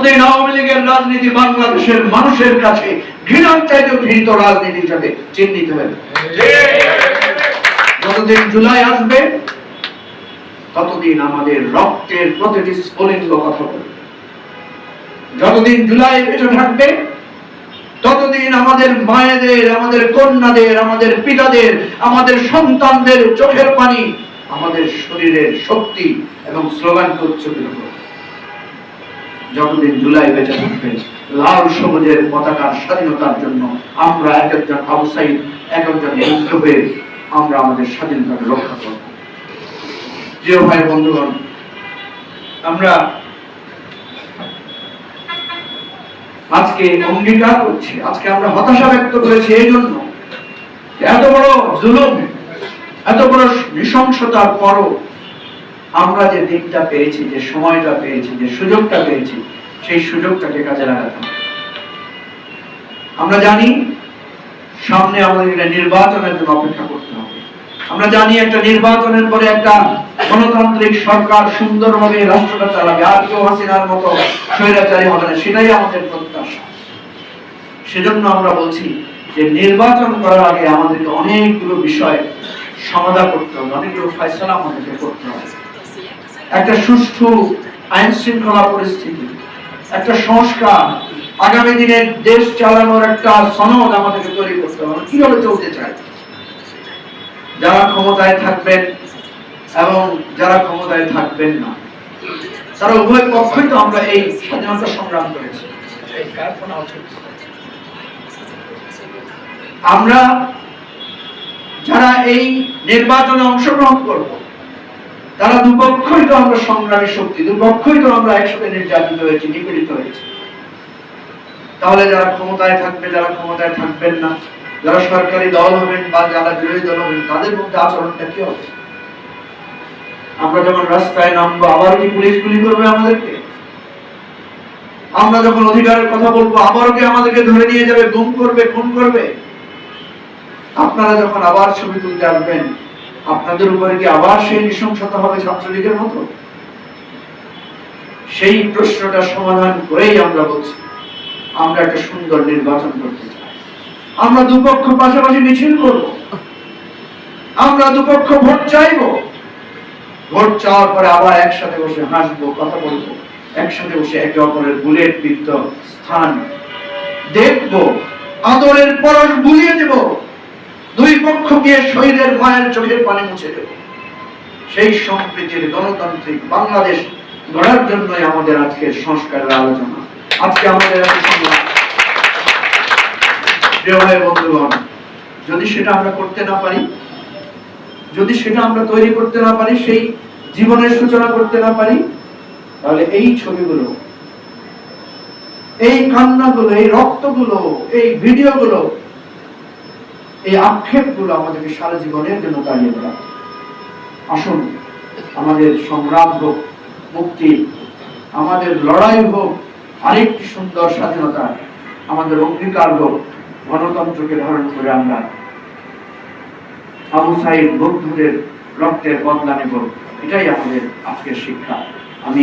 ততদিন আওয়ামী লীগের রাজনীতি বাংলাদেশের মানুষের কাছে ঘৃণার চাইতে ঘৃণিত রাজনীতি হিসাবে চিহ্নিত হবে যতদিন জুলাই আসবে, ততদিন আমাদের রক্তের প্রতিটি স্ফুলিঙ্গ কথা বলবে। যতদিন জুলাই বেঁচে থাকবে, ততদিন আমাদের মায়েদের, আমাদের কন্যাদের, আমাদের পিতাদের, আমাদের সন্তানদের চোখের পানি আমাদের শরীরের শক্তি এবং স্লোগানকে উচ্চকিত করবে। যতদিন জুলাই বেঁচে থাকবে, লাল সবুজের পতাকার স্বাধীনতার জন্য আমরা এক একজন আউসাইড এক একজন হয়ে আমরা আমাদের স্বাধীনতাকে রক্ষা করব। প্রিয় ভাই, বন্ধুগণ, আমরা আজকে অঙ্গীকার করছি, আজকে আমরা হতাশা ব্যক্ত করেছি এই জন্য এত বড় জুলুম, এত বড় নৃশংসতার পরও আমরা যে দিকটা পেয়েছি, যে সময়টা পেয়েছি, যে সুযোগটা পেয়েছি, সেই সুযোগটাকে কাজে লাগাতে হবে। আমরা জানি সামনে আমাদের একটা নির্বাচনের জন্য অপেক্ষা করতে হবে। আমরা জানি একটা নির্বাচনের পরে একটা গণতান্ত্রিক সরকার সুন্দরভাবে রাষ্ট্রটা চালাবে, আর কেউ হাসিনার মতো স্বৈরাচারী হবে না, সেটাই আমাদের প্রত্যাশা। সেজন্য আমরা বলছি যে নির্বাচন করার আগে আমাদেরকে অনেকগুলো বিষয় সমাধা করতে হবে, অনেকগুলো ফয়সলা আমাদেরকে করতে হবে। একটা সুষ্ঠু আইন শৃঙ্খলা পরিস্থিতি, একটা সংস্কার, আগামী দিনে দেশ চালানোর একটা সনদ আমাদেরকে তৈরি করতে হবে। কীভাবে চলতে চাই যারা ক্ষমতায় থাকবেন এবং যারা ক্ষমতায় থাকবেন না, তারা উভয় পক্ষই তো আমরা এই স্বাধীনতা সংগ্রাম করেছি। আমরা যারা এই নির্বাচনে অংশগ্রহণ করব তারা দুপক্ষই তো আমরা সংগ্রামী শক্তি দুপক্ষই তো আমরা একসাথে নির্যাতিত হয়েছি, নিপীড়িত হয়েছি। তাহলে যারা ক্ষমতায় থাকবে, যারা ক্ষমতায় থাকবেন না, যারা সরকারি দল হবেন বা যারা বিরোধী দল হবেন, তাদের মধ্যে আচরণটা কি হবে? আমরা যখন রাস্তায় নামবো, আবার কি পুলিশ গুলি করবে আমাদেরকে? আমরা যখন অধিকারের কথা বলব, আবারও কি আমাদেরকে ধরে নিয়ে যাবে, গুম করবে, খুন করবে? আপনারা যখন আবার ছবি তুলতে আসবেন আপনাদের উপরে কি আবার সেই নৃশংসতা হবে ছাত্রলীগের মতো? সেই প্রশ্নটা সমাধান করেই আমরা বলছি, আমরা একটা সুন্দর নির্বাচন করতে চাই। আমরা দুপক্ষ পাশাপাশি মিছিল করব। আমরা দুপক্ষ ভোট চাইব। ভোট চাওয়ার পরে আবার একসাথে বসে হাসবো, কথা বলব। একসাথে বসে একে অপরের বুলেট বিদ্ধ স্থান দেখব, আদরের পরশ বুলিয়ে দেব। দুই পক্ষ গিয়ে শহীদের মায়ের চোখের পানি মুছে দেব। সেই সম্প্রীতির গণতান্ত্রিক বাংলাদেশ গড়ার জন্যই আমাদের আজকের সংস্কারের আলোচনা। আজকে আমাদের বন্ধুগণ, যদি সেটা আমরা করতে না পারি, যদি সেটা আমরা তৈরি করতে না পারি, সেই জীবনের সূচনা করতে না পারি, তাহলে এই ছবিগুলো, এই কান্নাগুলো, এই রক্তগুলো, এই ভিডিওগুলো এই আক্ষেপগুলো আমাদেরকে সারা জীবনের জন্য দাঁড়িয়ে বেড়াবে আসুন, আমাদের সংগ্রাম হোক, মুক্তি, আমাদের লড়াই হোক, আরেকটি সুন্দর স্বাধীনতা, আমাদের অঙ্গীকার হোক, গণতন্ত্রকে ধারণ করে আমরা আবু সাইদ বৌদ্ধদের রক্তের বদলা নেব। এটাই আমাদের আজকের শিক্ষা। আমি